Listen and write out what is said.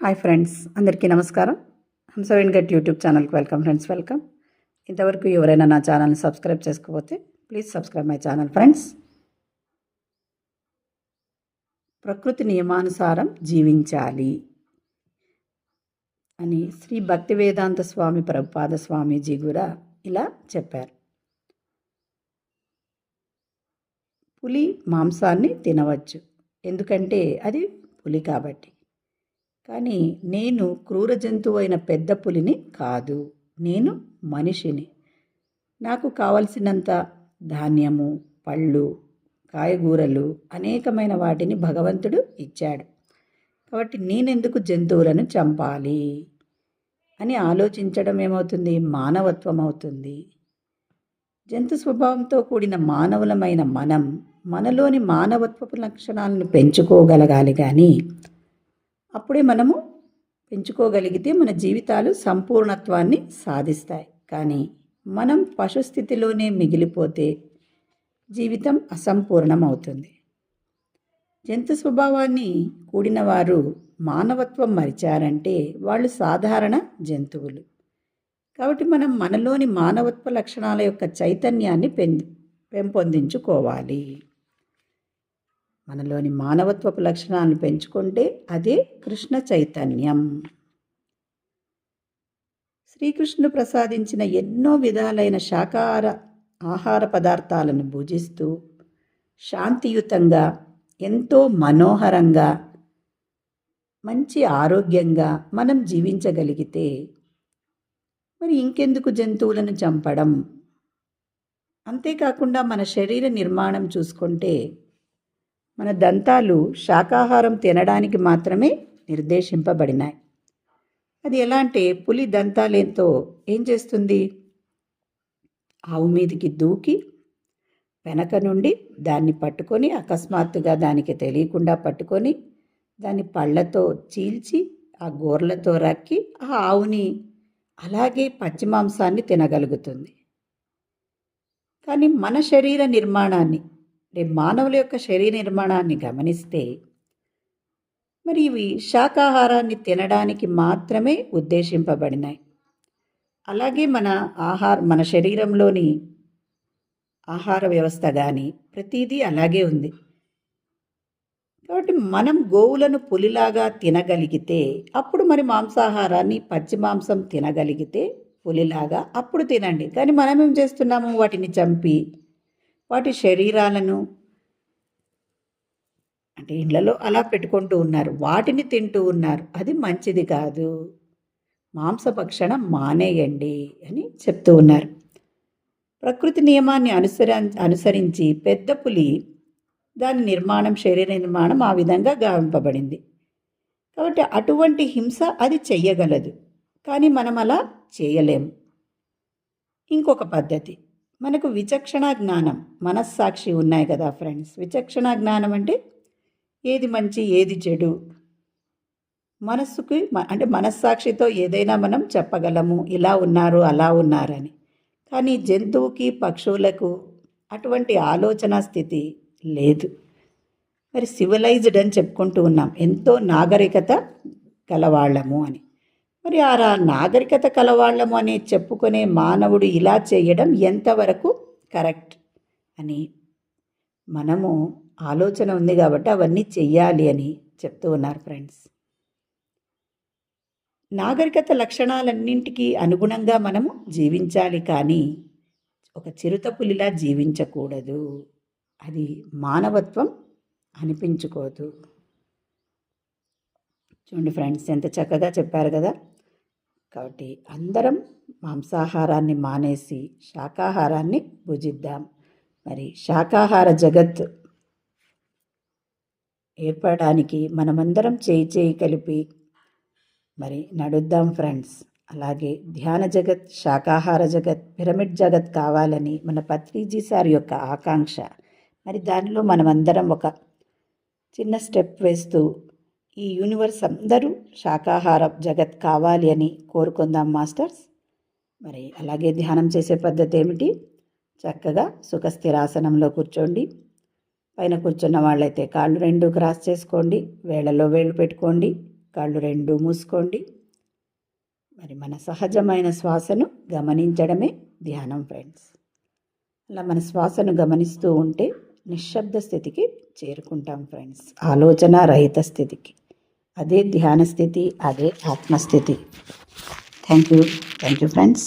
Hi friends అందరికీ నమస్కారం. హంసవేణ్ గట్ యూట్యూబ్ ఛానల్కి వెల్కమ్ ఫ్రెండ్స్ వెల్కమ్. ఇంతవరకు ఎవరైనా నా ఛానల్ని సబ్స్క్రైబ్ చేసుకోకపోతే please subscribe my channel friends. ప్రకృతి నియమానుసారం జీవించాలి అని శ్రీ భక్తి వేదాంత స్వామి ప్రభుపాద స్వామీజీ కూడా ఇలా చెప్పారు. పులి మాంసాన్ని తినవచ్చు. ఎందుకంటే అది పులి కాబట్టి. కానీ నేను క్రూర జంతువు అయిన పెద్ద పులిని కాదు. నేను మనిషిని. నాకు కావలసినంత ధాన్యము పళ్ళు కాయగూరలు అనేకమైన వాటిని భగవంతుడు ఇచ్చాడు. కాబట్టి నేనెందుకు జంతువులను చంపాలి? అని ఆలోచించడం ఏమవుతుంది మానవత్వం అవుతుంది జంతు స్వభావంతో కూడిన మానవులమైన మనం మనలోని మానవత్వపు లక్షణాలను పెంచుకోగలగాలి కానీ అప్పుడే మనము పెంచుకోగలిగితే మన జీవితాలు సంపూర్ణత్వాన్ని సాధిస్తాయి. కానీ మనం పశుస్థితిలోనే మిగిలిపోతే జీవితం అసంపూర్ణం అవుతుంది జంతు స్వభావాన్ని కూడిన వారు మానవత్వం మరిచారంటే వాళ్ళు సాధారణ జంతువులు. కాబట్టి మనం మనలోని మానవత్వ లక్షణాల యొక్క చైతన్యాన్ని పెం పెంపొందించుకోవాలి. మనలోని మానవత్వపు లక్షణాలను పెంచుకుంటే అదే కృష్ణ చైతన్యం. శ్రీకృష్ణుడు ప్రసాదించిన ఎన్నో విధాలైన శాకాహార ఆహార పదార్థాలను భుజిస్తూ శాంతియుతంగా ఎంతో మనోహరంగా మంచి ఆరోగ్యంగా మనం జీవించగలిగితే మరి ఇంకెందుకు జంతువులను చంపడం? అంతేకాకుండా మన శరీర నిర్మాణం చూసుకుంటే మన దంతాలు శాకాహారం తినడానికి మాత్రమే నిర్దేశింపబడినాయి. అది ఎలా అంటే పులి దంతాలేంతో ఏం చేస్తుంది? ఆవు మీదికి దూకి వెనక నుండి దాన్ని పట్టుకొని అకస్మాత్తుగా దానికి తెలియకుండా పట్టుకొని దాన్ని పళ్ళతో చీల్చి ఆ గోర్లతో రక్కి ఆ ఆవుని అలాగే పచ్చి మాంసాన్ని తినగలుగుతుంది. కానీ మన శరీర నిర్మాణాన్ని అంటే మానవుల యొక్క శరీర నిర్మాణాన్ని గమనిస్తే మరి ఇవి శాకాహారాన్ని తినడానికి మాత్రమే ఉద్దేశింపబడినాయి. అలాగే మన ఆహార మన శరీరంలోని ఆహార వ్యవస్థ కానీ ప్రతిదీ అలాగే ఉంది. కాబట్టి మనం గోవులను పులిలాగా తినగలిగితే అప్పుడు మరి మాంసాహారాన్ని పచ్చి మాంసం తినగలిగితే పులిలాగా అప్పుడు తినండి. కానీ మనం ఏం చేస్తున్నాము? వాటిని చంపి వాటి శరీరాలను అంటే ఇళ్ళలో అలా పెట్టుకుంటూ ఉన్నారు. వాటిని తింటూ ఉన్నారు. అది మంచిది కాదు. మాంసభక్షణ మానేయండి అని చెప్తూ ఉన్నారు. ప్రకృతి నియమాన్ని అనుసర అనుసరించి పెద్ద పులి దాని నిర్మాణం శరీర నిర్మాణం ఆ విధంగా గావింపబడింది. కాబట్టి అటువంటి హింస అది చెయ్యగలదు. కానీ మనం అలా చేయలేము ఇంకొక పద్ధతి. మనకు విచక్షణ జ్ఞానం మనస్సాక్షి ఉన్నాయి కదా ఫ్రెండ్స్ విచక్షణ జ్ఞానం అంటే ఏది మంచి ఏది చెడు? మనస్సుకి అంటే మనస్సాక్షితో ఏదైనా మనం చెప్పగలము ఇలా ఉన్నారు అలా ఉన్నారని. కానీ జంతువుకి పక్షువులకు అటువంటి ఆలోచన స్థితి లేదు. మరి సివిలైజ్డ్ అని చెప్పుకుంటూ ఉన్నాం. ఎంతో నాగరికత గలవాళ్ళము అని. మరి ఆరా నాగరికత కలవాళ్ళము అని చెప్పుకునే మానవుడు ఇలా చేయడం ఎంతవరకు కరెక్ట్ అని మనము ఆలోచన ఉంది కాబట్టి అవన్నీ చెయ్యాలి అని చెప్తూ ఉన్నారు ఫ్రెండ్స్. నాగరికత లక్షణాలన్నింటికి అనుగుణంగా మనము జీవించాలి కానీ ఒక చిరుత పులిలా జీవించకూడదు. అది మానవత్వం అనిపించుకోదు. చూడండి ఫ్రెండ్స్ ఎంత చక్కగా చెప్పారు కదా? కాబట్టి అందరం మాంసాహారాన్ని మానేసి శాకాహారాన్ని భుజిద్దాం. మరి శాకాహార జగత్ ఏర్పడడానికి మనమందరం చేయి చేయి కలిపి మరి నడుద్దాం ఫ్రెండ్స్. అలాగే ధ్యాన జగత్ శాకాహార జగత్ పిరమిడ్ జగత్ కావాలని మన పత్రిజీ సార్ యొక్క ఆకాంక్ష. మరి దానిలో మనమందరం ఒక చిన్న స్టెప్ వేస్తూ ఈ యూనివర్స్ అందరూ శాకాహార జగత్ కావాలి అని కోరుకుందాం మాస్టర్స్. మరి అలాగే ధ్యానం చేసే పద్ధతి ఏమిటి? చక్కగా సుఖస్థిరాసనంలో కూర్చోండి. పైన కూర్చున్న వాళ్ళైతే కాళ్ళు రెండు క్రాస్ చేసుకోండి. వేళ్ళలో వేళ్ళు పెట్టుకోండి. కాళ్ళు రెండు మూసుకోండి. మరి మన సహజమైన శ్వాసను గమనించడమే ధ్యానం ఫ్రెండ్స్. అలా మన శ్వాసను గమనిస్తూ ఉంటే నిశ్శబ్ద స్థితికి చేరుకుంటాం ఫ్రెండ్స్. ఆలోచన రహిత స్థితికి. अदे ध्यान स्थिति अदे आत्मस्थिति thank you thank you friends